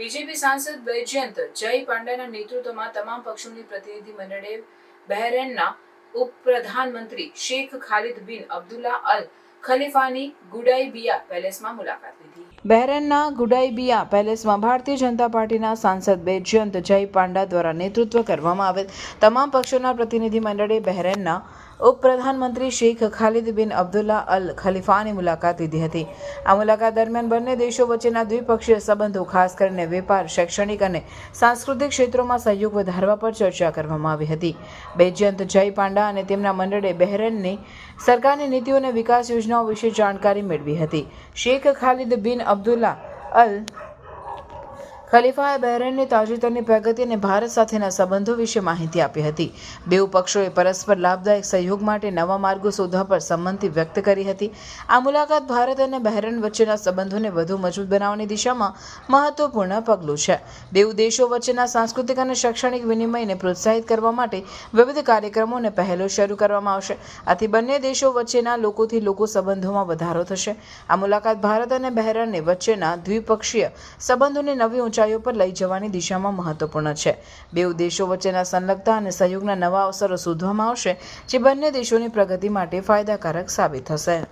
BJP સાંસદ વૈજયંત જય પાંડાના નેતૃત્વમાં તમામ પક્ષોની પ્રતિનિધિ મંડળે બહેરેનના ઉપપ્રધાનમંત્રી શેખ ખાલિદ બિન અબ્દુલ્લા અલ ખલીફાની ગુડાઈબિયા પેલેસમાં મુલાકાત લીધી. બહેરેનના ગુડાઈબિયા પેલેસમાં ભારતીય જનતા પાર્ટીના સાંસદ વૈજયંત જય પાંડા દ્વારા નેતૃત્વ કરવામાં આવેલ. તમામ પક્ષોના પ્રતિનિધિ મંડળે બહેરેનના ઉપપ્રધાનમંત્રી શેખ ખાલિદ બિન અબ્દુલ્લા અલ ખલીફાની મુલાકાત લીધી હતી. આ મુલાકાત દરમિયાન બંને દેશો વચ્ચેના દ્વિપક્ષીય સંબંધો, ખાસ કરીને વેપાર, શૈક્ષણિક અને સાંસ્કૃતિક ક્ષેત્રોમાં સહયોગ વધારવા પર ચર્ચા કરવામાં આવી હતી. બેજયંત જય પાંડા અને તેમના મંડળે બહેરનની સરકારની નીતિઓ અને વિકાસ યોજનાઓ વિશે જાણકારી મેળવી હતી. શેખ ખાલિદ બિન અબ્દુલ્લા અલ ખલીફાએ બહેરેનની તાજેતરની પ્રગતિ અને ભારત સાથેના સંબંધો વિશે માહિતી આપી હતી. બેઉ પક્ષોએ પરસ્પર લાભદાયક સહયોગ માટે નવા માર્ગો શોધવા પર સંમતિ વ્યક્ત કરી હતી. આ મુલાકાત ભારત અને બહેરેન વચ્ચેના સંબંધોને વધુ મજબૂત બનાવવાની દિશામાં મહત્વપૂર્ણ પગલું છે. બેઉ દેશો વચ્ચેના સાંસ્કૃતિક અને શૈક્ષણિક વિનિમયને પ્રોત્સાહિત કરવા માટે વિવિધ કાર્યક્રમો અને પહેલો શરૂ કરવામાં આવશે. આથી બંને દેશો વચ્ચેના લોકોથી લોકો સંબંધોમાં વધારો થશે. આ મુલાકાત ભારત અને બહેરાનને વચ્ચેના દ્વિપક્ષીય સંબંધોને નવી ઊંચાઈઓ પર લઈ જવાની દિશામાં મહત્વપૂર્ણ છે. બેઉ દેશો વચ્ચેના સંલગ્નતા અને સહયોગના નવા અવસરો શોધવામાં આવશે, જે બંને દેશોની પ્રગતિ માટે ફાયદાકારક સાબિત થશે.